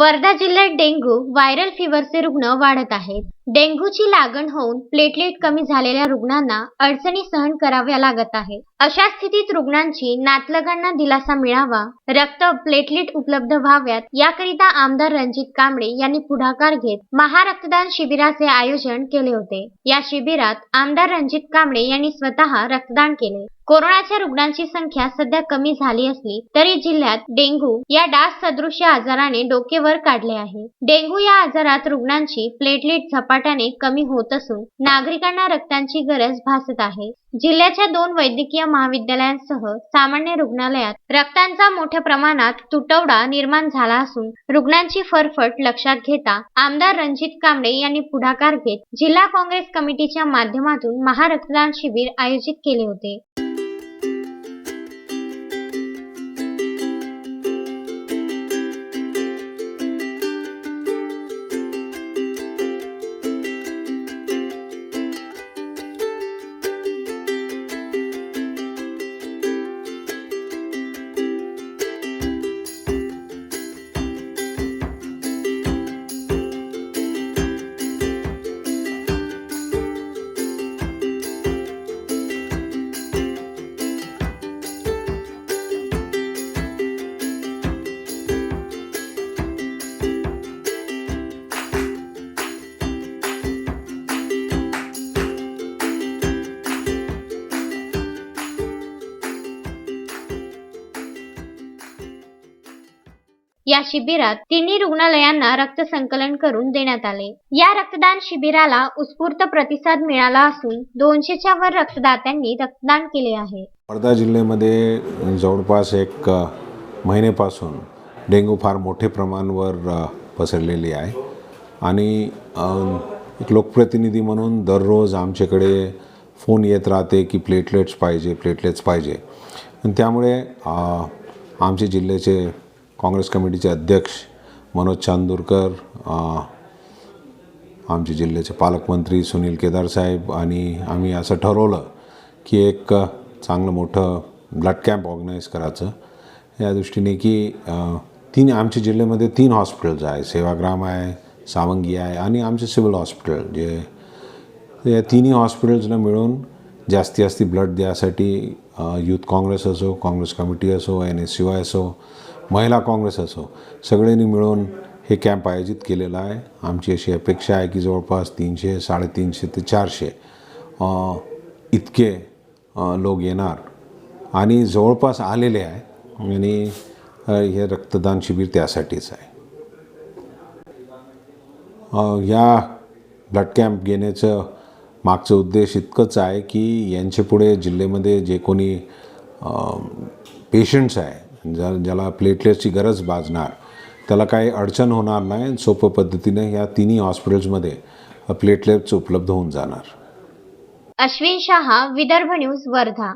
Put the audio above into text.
वर्धा जिल्ह्यात dengue viral फीवरचे रुग्ण वाढत आहेत. डेंग्यूची लागण होऊन प्लेटलेट कमी झालेल्या रुग्णांना अडचणी सहन कराव्या लागत आहेत. अशा स्थितीत रुग्णांची नातलगांना दिलासा मिळावा रक्त प्लेटलेट उपलब्ध व्हाव्यात याकरिता आमदार रणजित कांबळे यांनी पुढाकार घेत महारक्तदान शिबिराचे आयोजन केले होते. या शिबिरात आमदार रणजित कांबळे यांनी स्वतः रक्तदान केले. कोरोनाच्या रुग्णांची संख्या सध्या कमी झाली असली तरी जिल्ह्यात डेंग्यू या डास सदृश्य आजाराने डोके वर काढले आहे. डेंग्यू या आजारात रुग्णांची प्लेटलेट झपाट्याने कमी होत असून नागरिकांना रक्तांची गरज भासत आहे. जिल्ह्याच्या दोन वैद्यकीय महाविद्यालयांसह सामान्य रुग्णालयात रक्तांचा मोठ्या प्रमाणात तुटवडा निर्माण झाला असून रुग्णांची फरफट लक्षात घेता आमदार रणजित कांबळे यांनी पुढाकार घेत जिल्हा काँग्रेस कमिटीच्या माध्यमातून महारक्तदान शिबिर आयोजित केले होते. या शिबिरात तिन्ही रुग्णालयांना रक्त संकलन करून देण्यात आले. या रक्तदान शिबिराला उत्स्फूर्त प्रतिसाद मिळाला असून दोनशेच्या वर रक्तदात्यांनी रक्तदान केले आहे. वर्धा जिल्ह्यामध्ये जवळपास एक महिनेपासून डेंग्यू फार मोठे प्रमाणावर पसरलेली आहे. आणि एक लोकप्रतिनिधी म्हणून दररोज आमच्याकडे फोन येत राहते की प्लेटलेट्स पाहिजे प्लेटलेट्स पाहिजे. त्यामुळे आमचे जिल्ह्याचे काँग्रेस कमिटीचे अध्यक्ष मनोज चांदूरकर आमचे जिल्ह्याचे पालकमंत्री सुनील केदार साहेब आणि आम्ही असं ठरवलं की एक चांगलं मोठं ब्लड कॅम्प ऑर्गनाईज करायचं. या दृष्टीने की तीन आमच्या जिल्ह्यामध्ये तीन हॉस्पिटल्स आहे सेवाग्राम आहे सावंगी आहे आणि आमचे सिव्हिल हॉस्पिटल जे या तिन्ही हॉस्पिटल्सला मिळून जास्ती जास्ती ब्लड द्यासाठी यूथ काँग्रेस असो Congress committee N S U I I असो महिला काँग्रेस असो सगळ्यांनी मिळून हे कॅम्प आयोजित केलेलं आहे. आमची अशी अपेक्षा आहे की जवळपास तीनशे साडेतीनशे ते चारशे इतके लोक येणार. आणि जवळपास आलेले आहे. आणि हे रक्तदान शिबिर त्यासाठीच आहे. या ब्लड कॅम्प घेण्याचं मागचं उद्देश इतकंच आहे की यांच्यापुढे जिल्ह्यामध्ये जे कोणी पेशंट्स आहे ज्या ज्याला प्लेटलेट्सची गरज भाजणार त्याला काही अडचण होणार नाही सोप्या पद्धतीने या तिन्ही हॉस्पिटल्समध्ये प्लेटलेट्स उपलब्ध होऊन जाणार. अश्विन शहा विदर्भ न्यूज वर्धा.